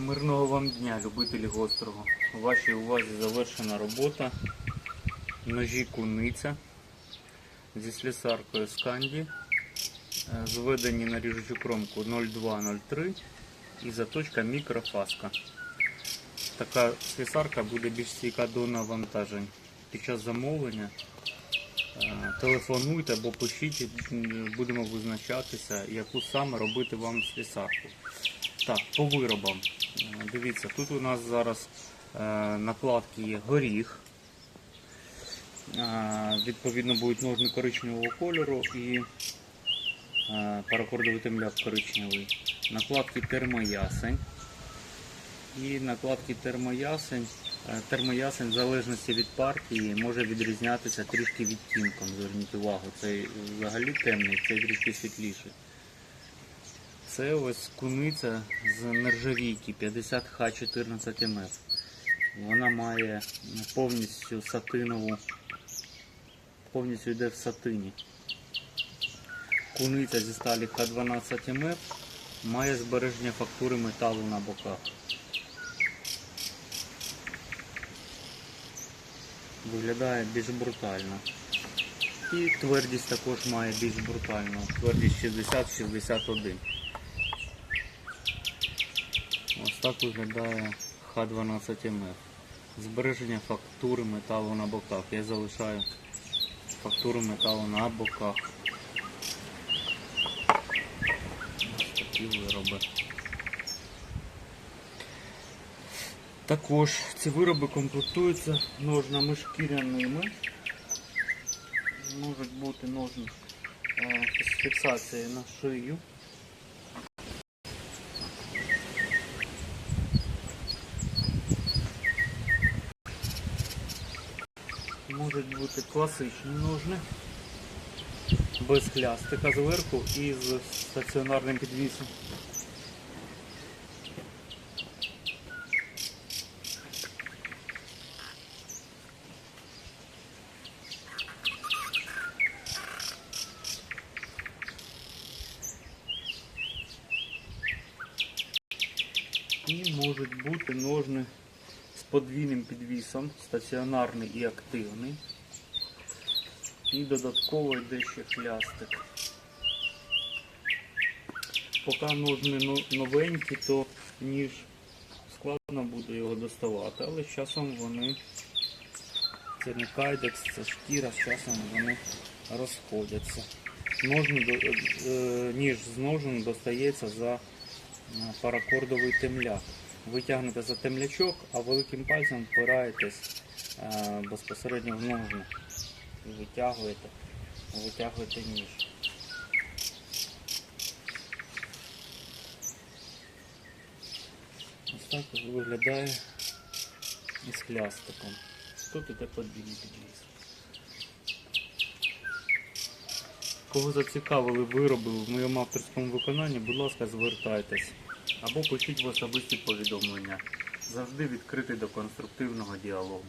Мирного вам дня, любителі гострого. У вашій увазі завершена робота. Ножі куниця зі слісаркою Сканді. Е, Зведені на ріжучу кромку 0203 і заточка мікрофаска. Така слісарка буде більш стійка до навантажень. Під час замовлення е, телефонуйте або пишіть, будемо визначатися, яку саме робити вам слісарку. Так, по виробам. Е, Дивіться, тут у нас зараз е, накладки є горіх. Е, відповідно будуть ножни коричневого кольору і паракордовий темляк коричневий. Накладки термоясень. І накладки термоясень. Термоясень в залежності від партії може відрізнятися трішки відтінком. Зверніть увагу, цей взагалі темний, цей трішки світліший. Це ось куниця з нержавійки 50Х14МФ. Вона має повністю сатинову, повністю йде в сатині. Куниця зі сталі Х12МФ має збереження фактури металу на боках. Виглядає більш брутально. І твердість також має більш брутальну. Твердість 60-61. Ось так виглядає Х12МФ. Збереження фактури металу на боках. Я залишаю фактуру металу на боках. Ось такі вироби. Також ці вироби комплектуються ножнами шкіряними. Можуть бути ножни е, з фіксацією на шию. Можуть бути класичні ножни без хлястика зверху і з стаціонарним підвісом. І можуть бути ножни подвійним підвісом, стаціонарний і активний. І додатково йде ще хлястик. Поки ножни но- новенькі, то ніж складно буде його доставати, але з часом вони, це не кайдекс, це шкіра, з часом вони розходяться. Ножни, е, ніж з ножен достається за е, паракордовий темляк. Ви тягнете за темлячок, а великим пальцем впираєтесь е, безпосередньо в ножни і витягуєте, витягуєте ніж. Ось так виглядає із хлястиком. Тут іде подвійний підвіз. Кого зацікавили вироби в моєму авторському виконанні, будь ласка, звертайтесь або пишіть в особисті повідомлення. Завжди відкритий до конструктивного діалогу.